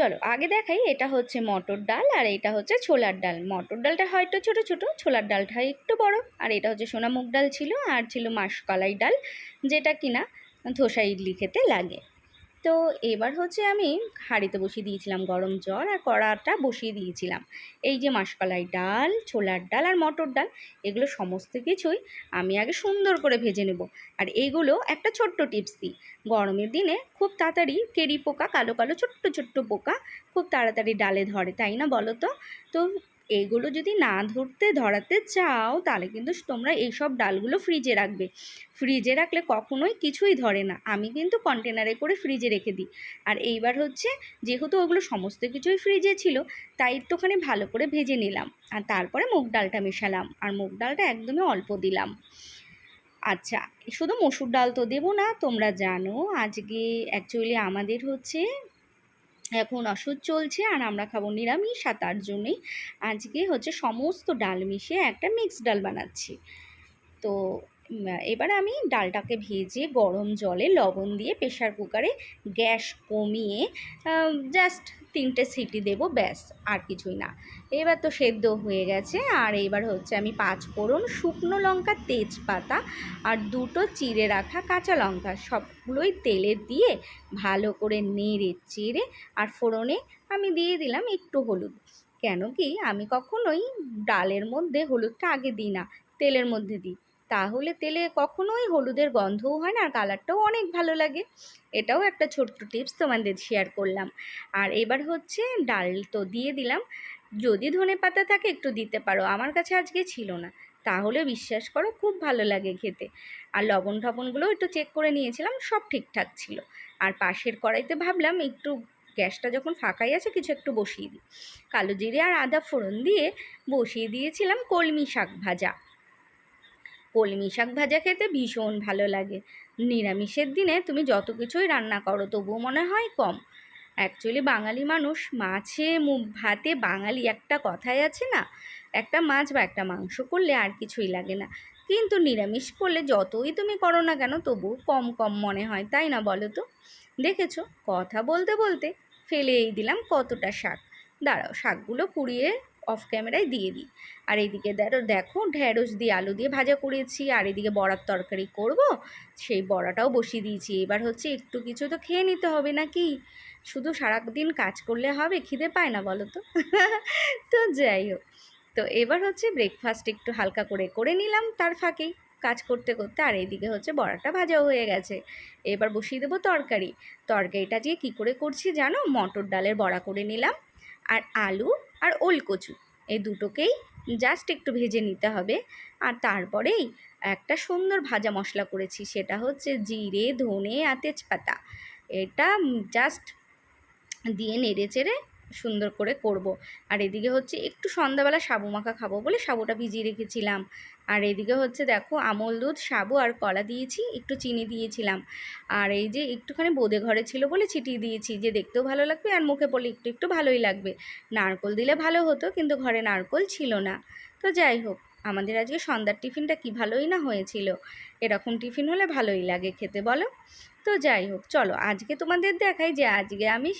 চলো, আগে দেখাই এটা হচ্ছে মটর ডাল আর এটা হচ্ছে ছোলার ডাল। মটর ডালটা হয়তো ছোট ছোট, ছোলার ডালটা একটু বড়। আর এটা হচ্ছে সোনা মুগ ডাল ছিল, আর ছিল মাসকলাই ডাল, যেটা কিনা ধোসা ইডলি খেতে লাগে। তো এবার হচ্ছে আমি হাঁড়িতে বসিয়ে দিয়েছিলাম গরম জল আর কড়াটা বসিয়ে দিয়েছিলাম। এই যে মাসকলাই ডাল, ছোলার ডাল আর মটর ডাল, এগুলো সমস্ত কিছুই আমি আগে সুন্দর করে ভেজে নেব। আর এইগুলো একটা ছোট্ট টিপস দিই, গরমের দিনে খুব তাড়াতাড়ি কেরি পোকা, কালো কালো ছোট্ট ছোট্ট পোকা খুব তাড়াতাড়ি ডালে ধরে, তাই না বলো তো? তো এইগুলো যদি না ধরতে, ধরাতে চাও, তাহলে কিন্তু তোমরা এইসব ডালগুলো ফ্রিজে রাখবে। ফ্রিজে রাখলে কখনোই কিছুই ধরে না। আমি কিন্তু কন্টেনারে করে ফ্রিজে রেখে দিই। আর এইবার হচ্ছে, যেহেতু ওগুলো সমস্ত কিছুই ফ্রিজে ছিল, তাই একটুখানি ভালো করে ভেজে নিলাম। আর তারপরে মুগ ডালটা মেশালাম। আর মুগ ডালটা একদমই অল্প দিলাম। আচ্ছা শুধু মসুর ডাল তো দেবো না, তোমরা জানো, আজকে অ্যাকচুয়ালি আমাদের হচ্ছে এখন ওষুধ চলছে আর আমরা খাব নিরামিষ আর তার জন্যই আজকে হচ্ছে সমস্ত ডাল মিশিয়ে একটা মিক্স ডাল বানাচ্ছি। তো এবার আমি ডালটাকে ভেজে গরম জলে লবণ দিয়ে প্রেশার কুকারে গ্যাস কমিয়ে জাস্ট তিনটে সিটি দেবো, ব্যাস, আর কিছুই না। এবার তো সেদ্ধ হয়ে গেছে, আর এবার হচ্ছে আমি পাঁচ ফোড়ন শুকনো লঙ্কা, তেজপাতা আর দুটো চিড়ে রাখা কাঁচা লঙ্কা, সবগুলোই তেলে দিয়ে ভালো করে নেড়ে চেড়ে আর ফোড়নে আমি দিয়ে দিলাম একটু হলুদ। কেন কি আমি কখনোই ডালের মধ্যে হলুদটা আগে দিই না, তেলের মধ্যে দিই। তাহলে তেলে কখনোই হলুদের গন্ধও হয় না আর কালারটাও অনেক ভালো লাগে। এটাও একটা ছোট্ট টিপস তোমাদের শেয়ার করলাম। আর এবার হচ্ছে ডাল তো দিয়ে দিলাম। যদি ধনে পাতা থাকে একটু দিতে পারো, আমার কাছে আজকে ছিল না। তাহলে বিশ্বাস করো খুব ভালো লাগে খেতে। আর লবণ টবণগুলো একটু চেক করে নিয়েছিলাম, সব ঠিকঠাক ছিল। আর পাশের কড়াইতে ভাবলাম একটু গ্যাসটা যখন ফাঁকাই আছে কিছু একটু বসিয়ে দিই। কালো জিরে আর আদা ফোড়ন দিয়ে বসিয়ে দিয়েছিলাম কলমি শাক ভাজা। কলমি শাক ভাজা খেতে ভীষণ ভালো লাগে। নিরামিষের দিনে তুমি যত কিছুই রান্না করো, তবুও মনে হয় কম। অ্যাকচুয়ালি বাঙালি মানুষ মাছে ভাতে বাঙালি একটা কথাই আছে না? একটা মাছ বা একটা মাংস করলে আর কিছুই লাগে না। কিন্তু নিরামিষ করলে যতই তুমি করো না কেন, তবুও কম কম মনে হয়, তাই না বলো তো? দেখেছ? কথা বলতে বলতে ফেলেই দিলাম কতটা শাক। দাঁড়াও, শাকগুলো কুড়িয়ে অফ ক্যামেরায় দিয়ে দিই। আর এইদিকে দেখো ঢ্যাঁড়স দিয়ে আলু দিয়ে ভাজা করেছি। আর এদিকে বড়ার তরকারি করব। সেই বড়াটাও বসিয়ে দিয়েছি। এবার হচ্ছে একটু কিছু তো খেয়ে নিতে হবে নাকি? শুধু সারাদিন কাজ করলে হবে, খিদে পায় না বলো তো? তো যাই হোক। তো এবার হচ্ছে ব্রেকফাস্ট একটু হালকা করে করে নিলাম তার ফাঁকেই কাজ করতে করতে। আর এইদিকে হচ্ছে বড়াটা ভাজাও হয়ে গেছে। এবার বসিয়ে দেবো তরকারি। তরকারিটা দিয়ে কী করে করছি জানো? মটর ডালের বড়া করে নিলাম। আর আলু আর ওলকচু এই দুটোকেই জাস্ট একটু ভেজে নিতে হবে। আর তারপরেই একটা সুন্দর ভাজা মশলা করেছি, সেটা হচ্ছে জিরে, ধনে আর তেজপাতা। এটা জাস্ট দিয়ে নেড়ে চেড়ে সুন্দর করে করব। আর এদিকে হচ্ছে একটু সন্ধ্যাবেলা সাবু মাখা খাব বলে সাবুটা ভিজিয়ে রেখেছিলাম। আর এদিকে হচ্ছে দেখো আমল দুধ, সাবু আর কলা দিয়েছি, একটু চিনি দিয়েছিলাম। আর এই যে একটুখানি বোদে ঘরে ছিল বলে ছিটিয়ে দিয়েছি যে দেখতেও ভালো লাগবে আর মুখে পড়লে একটু একটু ভালোই লাগবে। নারকোল দিলে ভালো হতো কিন্তু ঘরে নারকোল ছিল না। তো যাই হোক, আমাদের আজকে সন্ধ্যার টিফিনটা কি ভালোই না হয়েছিল? এরকম টিফিন হলে ভালোই লাগে খেতে বলো। তো যাই হোক, চলো আজকে তোমাদের দেখাই যে আজকে আমি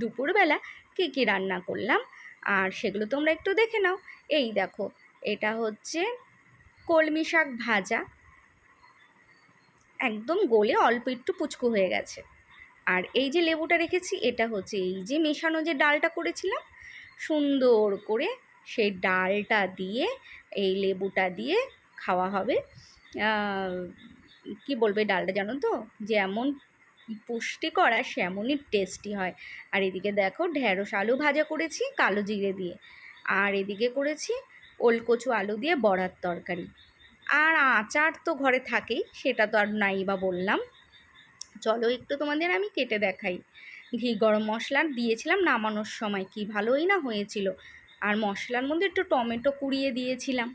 দুপুরবেলা কী কী রান্না করলাম, আর সেগুলো তোমরা একটু দেখে নাও। এই দেখো, এটা হচ্ছে কলমি শাক ভাজা। একদম গোলে অল্প একটু পুচকু হয়ে গেছে। আর এই যে লেবুটা রেখেছি, এটা হচ্ছে এই যে মেশানো যে ডালটা করেছিলাম, সুন্দর করে সেই ডালটা দিয়ে, এই লেবুটা দিয়ে খাওয়া হবে। কি বলবে ডালটা জানো তো? যেমন পুষ্টিকর আর সেমনই টেস্টি হয়। আর এদিকে দেখো ঢেঁড়স আলু ভাজা করেছি কালো জিরে দিয়ে। আর এদিকে করেছি ওলকচু আলু দিয়ে বড়ার তরকারি। আর আচার তো ঘরে থাকেই, সেটা তো আর নাই বা বললাম। চলো একটু তোমাদের আমি কেটে দেখাই। ঘি গরম মশলা দিয়েছিলাম নামানোর সময়, কি ভালোই না হয়েছিল। আর মশলার মধ্যে একটু টমেটো কুড়িয়ে দিয়েছিলাম।